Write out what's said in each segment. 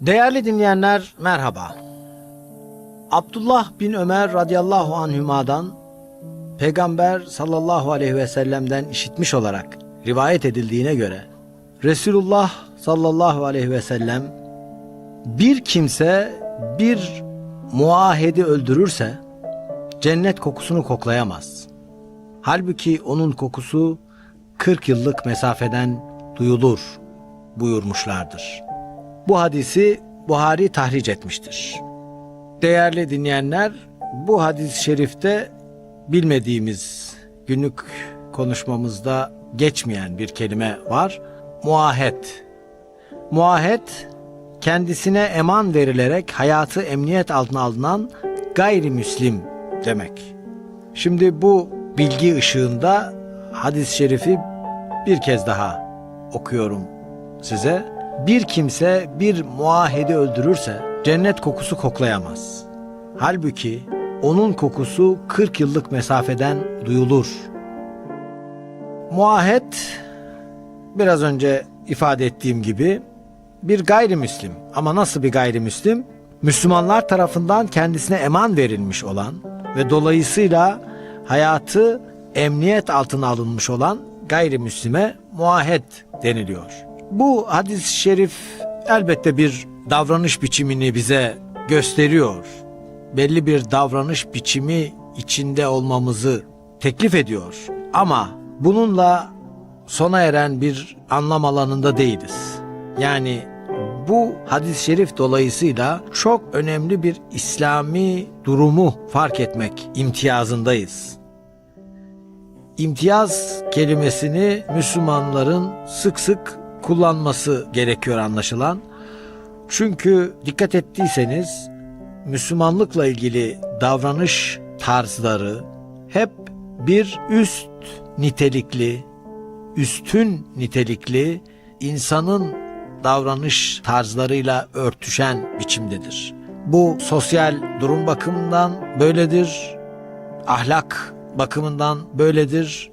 Değerli dinleyenler merhaba. Abdullah bin Ömer radıyallahu anhümadan Peygamber sallallahu aleyhi ve sellem'den işitmiş olarak rivayet edildiğine göre Resulullah sallallahu aleyhi ve sellem bir kimse bir muahedi öldürürse cennet kokusunu koklayamaz. Halbuki onun kokusu 40 yıllık mesafeden duyulur buyurmuşlardır. Bu hadisi Buhari tahric etmiştir. Değerli dinleyenler, bu hadis-i şerifte bilmediğimiz günlük konuşmamızda geçmeyen bir kelime var. Muahet. Muahet kendisine eman verilerek hayatı emniyet altına alınan gayrimüslim demek. Şimdi bu bilgi ışığında hadis-i şerifi bir kez daha okuyorum size. Bir kimse bir muahedi öldürürse cennet kokusu koklayamaz. Halbuki onun kokusu 40 yıllık mesafeden duyulur. Muahet biraz önce ifade ettiğim gibi bir gayrimüslim ama nasıl bir gayrimüslim? Müslümanlar tarafından kendisine eman verilmiş olan ve dolayısıyla hayatı emniyet altına alınmış olan gayrimüslime muahet deniliyor. Bu hadis-i şerif elbette bir davranış biçimini bize gösteriyor. Belli bir davranış biçimi içinde olmamızı teklif ediyor. Ama bununla sona eren bir anlam alanında değiliz. Yani bu hadis-i şerif dolayısıyla çok önemli bir İslami durumu fark etmek imtiyazındayız. İmtiyaz kelimesini Müslümanların sık sık kullanması gerekiyor anlaşılan. Çünkü dikkat ettiyseniz Müslümanlıkla ilgili davranış tarzları hep bir üst nitelikli, üstün nitelikli insanın davranış tarzlarıyla örtüşen biçimdedir. Bu sosyal durum bakımından böyledir, ahlak bakımından böyledir.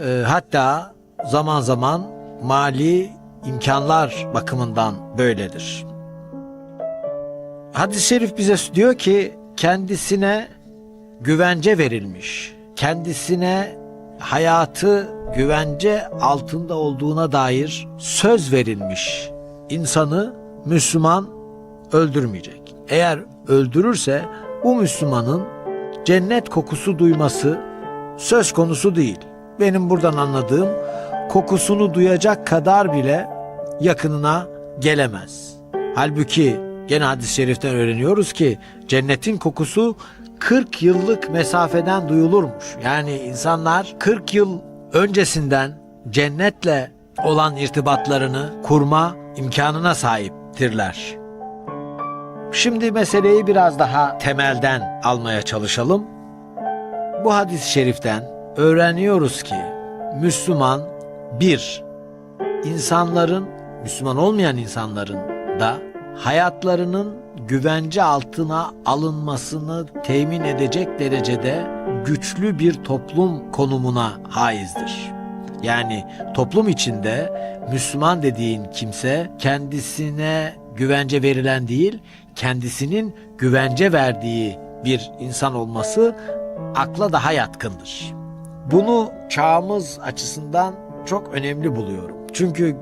Ee, hatta zaman zaman mali imkanlar bakımından böyledir. Hadis-i şerif bize diyor ki kendisine güvence verilmiş, kendisine hayatı güvence altında olduğuna dair söz verilmiş insanı Müslüman öldürmeyecek. Eğer öldürürse bu Müslümanın cennet kokusu duyması söz konusu değil. Benim buradan anladığım kokusunu duyacak kadar bile yakınına gelemez. Halbuki gene hadis-i şeriften öğreniyoruz ki cennetin kokusu 40 yıllık mesafeden duyulurmuş. Yani insanlar 40 yıl öncesinden cennetle olan irtibatlarını kurma imkanına sahiptirler. Şimdi meseleyi biraz daha temelden almaya çalışalım. Bu hadis-i şeriften öğreniyoruz ki Müslüman bir, insanların, Müslüman olmayan insanların da hayatlarının güvence altına alınmasını temin edecek derecede güçlü bir toplum konumuna haizdir. Yani toplum içinde Müslüman dediğin kimse kendisine güvence verilen değil, kendisinin güvence verdiği bir insan olması akla daha yatkındır. Bunu çağımız açısından çok önemli buluyorum. Çünkü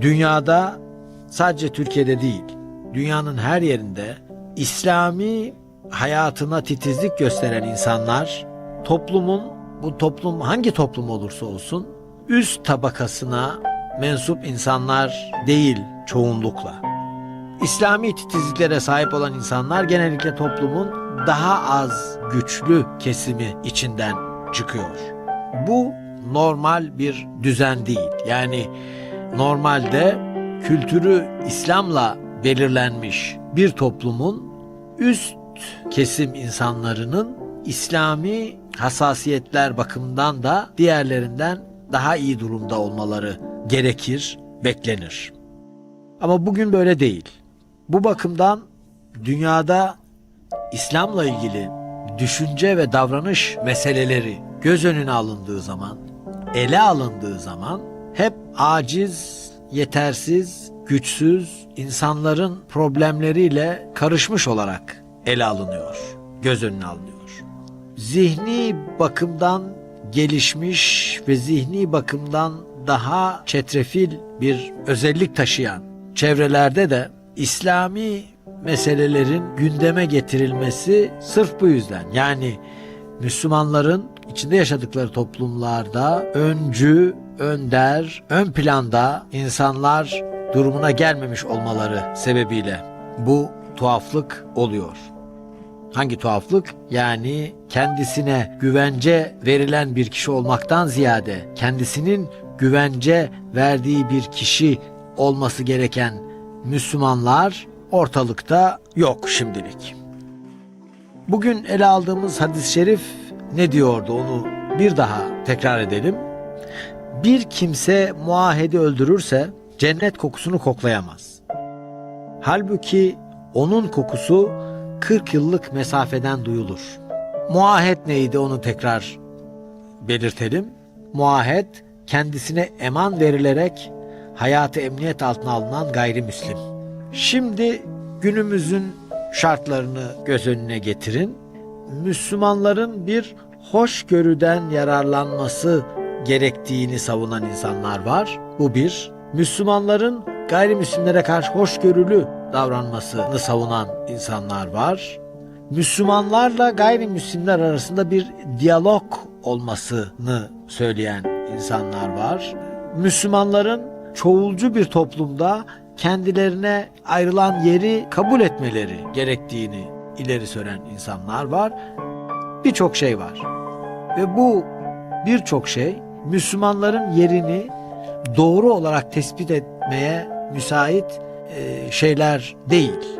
dünyada sadece Türkiye'de değil, dünyanın her yerinde İslami hayatına titizlik gösteren insanlar toplumun bu toplum hangi toplum olursa olsun üst tabakasına mensup insanlar değil çoğunlukla. İslami titizliklere sahip olan insanlar genellikle toplumun daha az güçlü kesimi içinden çıkıyor. Bu normal bir düzen değil. Yani normalde kültürü İslam'la belirlenmiş bir toplumun üst kesim insanlarının İslami hassasiyetler bakımından da diğerlerinden daha iyi durumda olmaları gerekir, beklenir. Ama bugün böyle değil. Bu bakımdan dünyada İslam'la ilgili düşünce ve davranış meseleleri göz önüne alındığı zaman, ele alındığı zaman hep aciz, yetersiz, güçsüz, insanların problemleriyle karışmış olarak ele alınıyor, göz önüne alınıyor. Zihni bakımdan gelişmiş ve zihni bakımdan daha çetrefil bir özellik taşıyan çevrelerde de İslami meselelerin gündeme getirilmesi sırf bu yüzden. Yani Müslümanların içinde yaşadıkları toplumlarda öncü, önder, ön planda insanlar durumuna gelmemiş olmaları sebebiyle bu tuhaflık oluyor. Hangi tuhaflık? Yani kendisine güvence verilen bir kişi olmaktan ziyade kendisinin güvence verdiği bir kişi olması gereken Müslümanlar ortalıkta yok şimdilik. Bugün ele aldığımız hadis-i şerif ne diyordu onu bir daha tekrar edelim. Bir kimse muahedi öldürürse cennet kokusunu koklayamaz. Halbuki onun kokusu 40 yıllık mesafeden duyulur. Muahet neydi onu tekrar belirtelim. Muahet kendisine eman verilerek hayatı emniyet altına alınan gayrimüslim. Şimdi günümüzün şartlarını göz önüne getirin. Müslümanların bir hoşgörüden yararlanması gerektiğini savunan insanlar var. Bu bir. Müslümanların gayrimüslimlere karşı hoşgörülü davranmasını savunan insanlar var. Müslümanlarla gayrimüslimler arasında bir diyalog olmasını söyleyen insanlar var. Müslümanların çoğulcu bir toplumda kendilerine ayrılan yeri kabul etmeleri gerektiğini ileri süren insanlar var. Birçok şey var. Ve bu birçok şey Müslümanların yerini doğru olarak tespit etmeye müsait e, şeyler değil.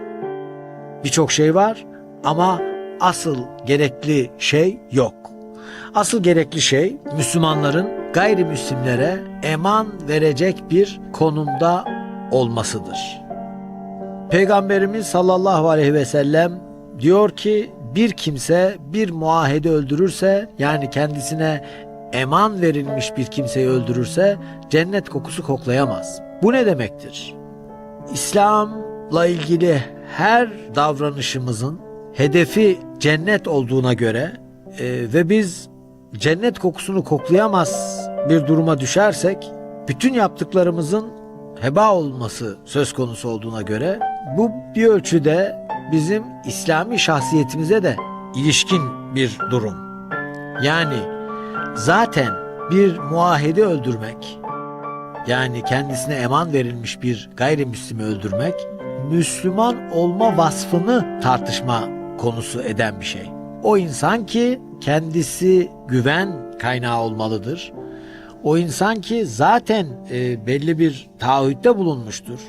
Birçok şey var ama asıl gerekli şey yok. Asıl gerekli şey Müslümanların gayrimüslimlere eman verecek bir konumda olmasıdır. Peygamberimiz sallallahu aleyhi ve sellem diyor ki bir kimse bir muahede öldürürse yani kendisine eman verilmiş bir kimseyi öldürürse cennet kokusu koklayamaz. Bu ne demektir? İslam'la ilgili her davranışımızın hedefi cennet olduğuna göre e, ve biz cennet kokusunu koklayamaz bir duruma düşersek bütün yaptıklarımızın heba olması söz konusu olduğuna göre bu bir ölçüde bizim İslami şahsiyetimize de ilişkin bir durum. Yani zaten bir muahede öldürmek yani kendisine eman verilmiş bir gayrimüslimi öldürmek Müslüman olma vasfını tartışma konusu eden bir şey. O insan ki kendisi güven kaynağı olmalıdır. O insan ki zaten e, belli bir taahhütte bulunmuştur.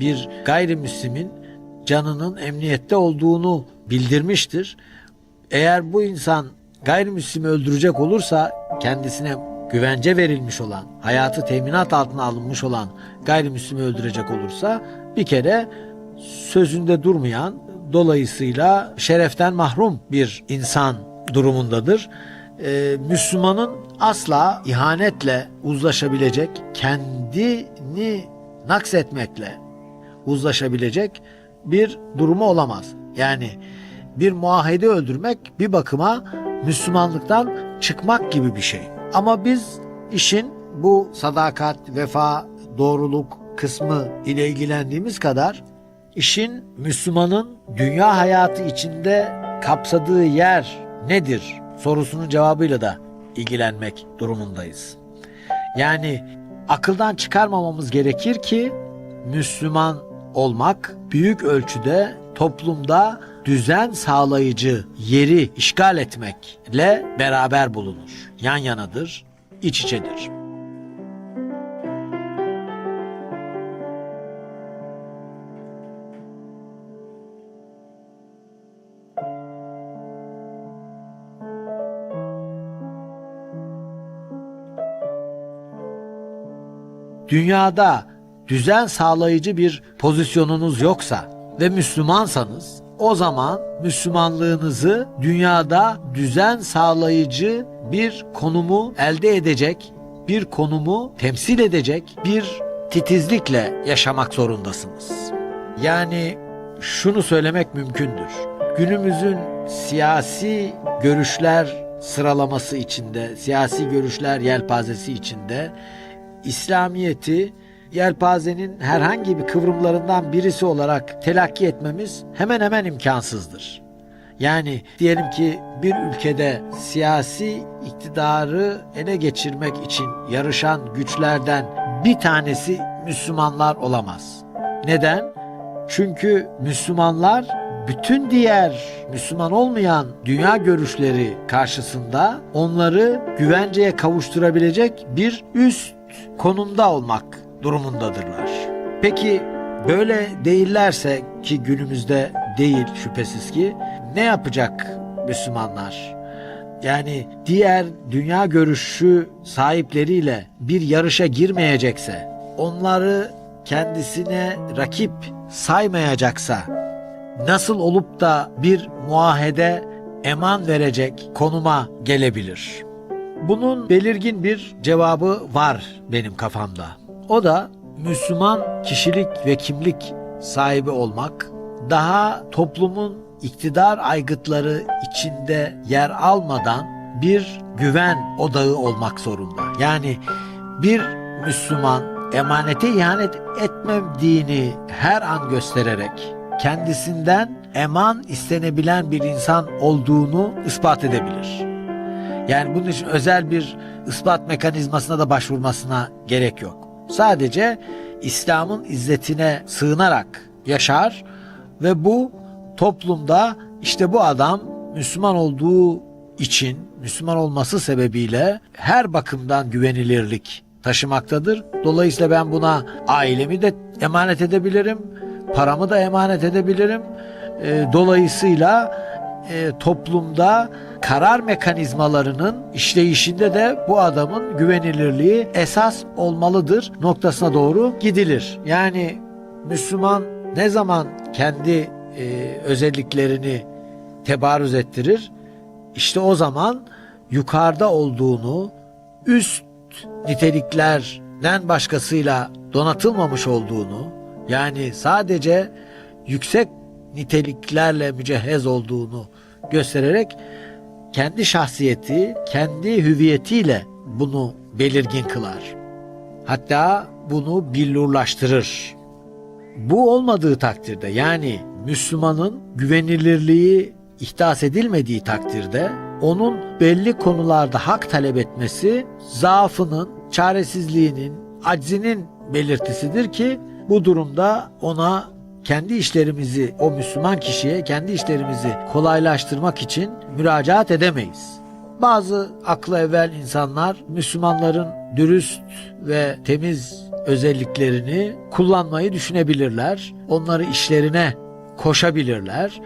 Bir gayrimüslimin canının emniyette olduğunu bildirmiştir. Eğer bu insan gayrimüslimi öldürecek olursa kendisine güvence verilmiş olan, hayatı teminat altına alınmış olan gayrimüslimi öldürecek olursa bir kere sözünde durmayan, dolayısıyla şereften mahrum bir insan durumundadır. Ee, Müslümanın asla ihanetle uzlaşabilecek, kendini naksetmekle uzlaşabilecek bir durumu olamaz. Yani bir muahede öldürmek bir bakıma Müslümanlıktan çıkmak gibi bir şey. Ama biz işin bu sadakat, vefa, doğruluk kısmı ile ilgilendiğimiz kadar işin Müslümanın dünya hayatı içinde kapsadığı yer nedir sorusunun cevabıyla da ilgilenmek durumundayız. Yani akıldan çıkarmamamız gerekir ki Müslüman olmak büyük ölçüde toplumda düzen sağlayıcı yeri işgal etmekle beraber bulunur. Yan yanadır, iç içedir. Dünyada düzen sağlayıcı bir pozisyonunuz yoksa ve Müslümansanız o zaman Müslümanlığınızı dünyada düzen sağlayıcı bir konumu elde edecek, bir konumu temsil edecek bir titizlikle yaşamak zorundasınız. Yani şunu söylemek mümkündür. Günümüzün siyasi görüşler sıralaması içinde, siyasi görüşler yelpazesi içinde İslamiyeti yelpazenin herhangi bir kıvrımlarından birisi olarak telakki etmemiz hemen hemen imkansızdır. Yani diyelim ki bir ülkede siyasi iktidarı ele geçirmek için yarışan güçlerden bir tanesi Müslümanlar olamaz. Neden? Çünkü Müslümanlar bütün diğer Müslüman olmayan dünya görüşleri karşısında onları güvenceye kavuşturabilecek bir üst konumda olmak durumundadırlar. Peki böyle değillerse ki günümüzde değil şüphesiz ki ne yapacak Müslümanlar? Yani diğer dünya görüşü sahipleriyle bir yarışa girmeyecekse, onları kendisine rakip saymayacaksa, nasıl olup da bir muahede eman verecek konuma gelebilir? Bunun belirgin bir cevabı var benim kafamda. O da Müslüman kişilik ve kimlik sahibi olmak, daha toplumun iktidar aygıtları içinde yer almadan bir güven odağı olmak zorunda. Yani bir Müslüman emanete ihanet etmediğini her an göstererek kendisinden eman istenebilen bir insan olduğunu ispat edebilir. Yani bunun için özel bir ispat mekanizmasına da başvurmasına gerek yok. Sadece İslam'ın izzetine sığınarak yaşar ve bu toplumda işte bu adam Müslüman olduğu için, Müslüman olması sebebiyle her bakımdan güvenilirlik taşımaktadır. Dolayısıyla ben buna ailemi de emanet edebilirim, paramı da emanet edebilirim. E, dolayısıyla e, toplumda karar mekanizmalarının işleyişinde de bu adamın güvenilirliği esas olmalıdır noktasına doğru gidilir. Yani Müslüman ne zaman kendi e, özelliklerini tebarüz ettirir? İşte o zaman yukarıda olduğunu üst niteliklerden başkasıyla donatılmamış olduğunu yani sadece yüksek niteliklerle mücehhez olduğunu göstererek kendi şahsiyeti, kendi hüviyetiyle bunu belirgin kılar. Hatta bunu billurlaştırır. Bu olmadığı takdirde yani Müslümanın güvenilirliği ihdas edilmediği takdirde onun belli konularda hak talep etmesi zaafının, çaresizliğinin, aczinin belirtisidir ki bu durumda ona kendi işlerimizi o Müslüman kişiye kendi işlerimizi kolaylaştırmak için müracaat edemeyiz. Bazı aklı evvel insanlar Müslümanların dürüst ve temiz özelliklerini kullanmayı düşünebilirler. Onları işlerine koşabilirler.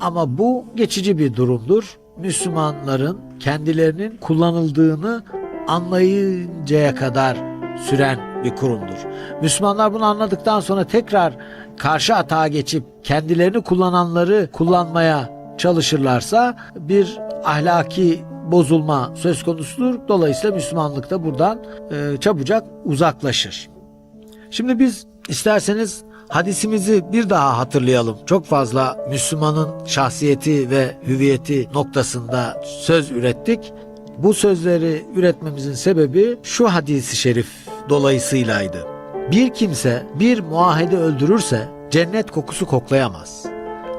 Ama bu geçici bir durumdur. Müslümanların kendilerinin kullanıldığını anlayıncaya kadar süren bir kurumdur. Müslümanlar bunu anladıktan sonra tekrar karşı atağa geçip kendilerini kullananları kullanmaya çalışırlarsa bir ahlaki bozulma söz konusudur. Dolayısıyla Müslümanlık da buradan e, çabucak uzaklaşır. Şimdi biz isterseniz hadisimizi bir daha hatırlayalım. Çok fazla Müslümanın şahsiyeti ve hüviyeti noktasında söz ürettik. Bu sözleri üretmemizin sebebi şu hadisi şerif dolayısıylaydı. Bir kimse bir muahede öldürürse cennet kokusu koklayamaz.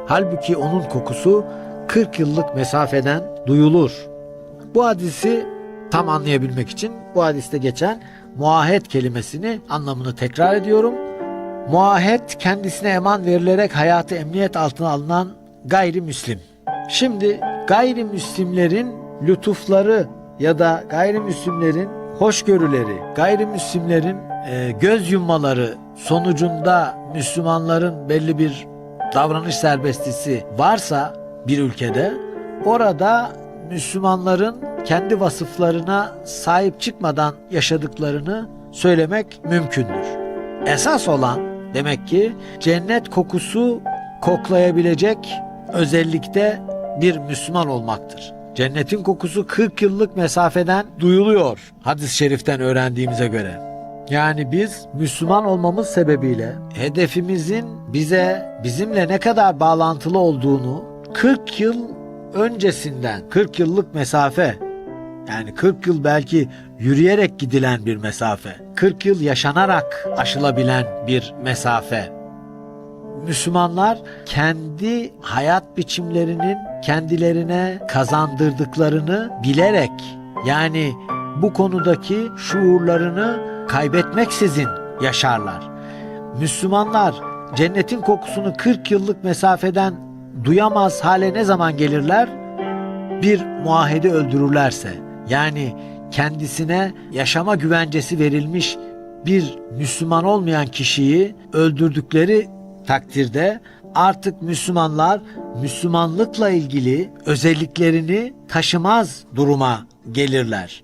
Halbuki onun kokusu 40 yıllık mesafeden duyulur. Bu hadisi tam anlayabilmek için bu hadiste geçen muahet kelimesini anlamını tekrar ediyorum. Muahet kendisine eman verilerek hayatı emniyet altına alınan gayrimüslim. Şimdi gayrimüslimlerin lütufları ya da gayrimüslimlerin hoşgörüleri, gayrimüslimlerin e, göz yummaları sonucunda Müslümanların belli bir davranış serbestisi varsa bir ülkede orada Müslümanların kendi vasıflarına sahip çıkmadan yaşadıklarını söylemek mümkündür. Esas olan demek ki cennet kokusu koklayabilecek özellikte bir Müslüman olmaktır. Cennetin kokusu 40 yıllık mesafeden duyuluyor hadis-i şeriften öğrendiğimize göre. Yani biz Müslüman olmamız sebebiyle hedefimizin bize bizimle ne kadar bağlantılı olduğunu 40 yıl öncesinden 40 yıllık mesafe yani 40 yıl belki yürüyerek gidilen bir mesafe 40 yıl yaşanarak aşılabilen bir mesafe Müslümanlar kendi hayat biçimlerinin kendilerine kazandırdıklarını bilerek yani bu konudaki şuurlarını kaybetmeksizin yaşarlar. Müslümanlar cennetin kokusunu 40 yıllık mesafeden duyamaz hale ne zaman gelirler? Bir muahidi öldürürlerse yani kendisine yaşama güvencesi verilmiş bir Müslüman olmayan kişiyi öldürdükleri takdirde artık Müslümanlar Müslümanlıkla ilgili özelliklerini taşımaz duruma gelirler.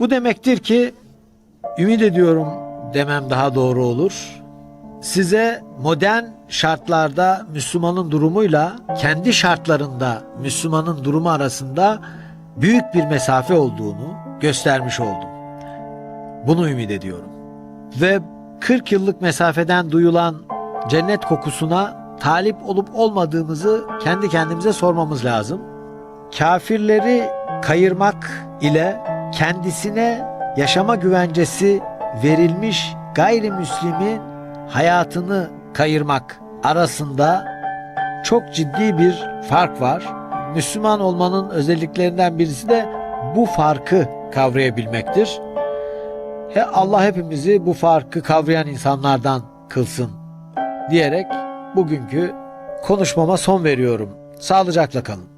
Bu demektir ki ümit ediyorum demem daha doğru olur. Size modern şartlarda Müslümanın durumuyla kendi şartlarında Müslümanın durumu arasında büyük bir mesafe olduğunu göstermiş oldum. Bunu ümit ediyorum. Ve 40 yıllık mesafeden duyulan cennet kokusuna talip olup olmadığımızı kendi kendimize sormamız lazım. Kafirleri kayırmak ile kendisine yaşama güvencesi verilmiş gayrimüslimi hayatını kayırmak arasında çok ciddi bir fark var. Müslüman olmanın özelliklerinden birisi de bu farkı kavrayabilmektir. He Allah hepimizi bu farkı kavrayan insanlardan kılsın diyerek bugünkü konuşmama son veriyorum. Sağlıcakla kalın.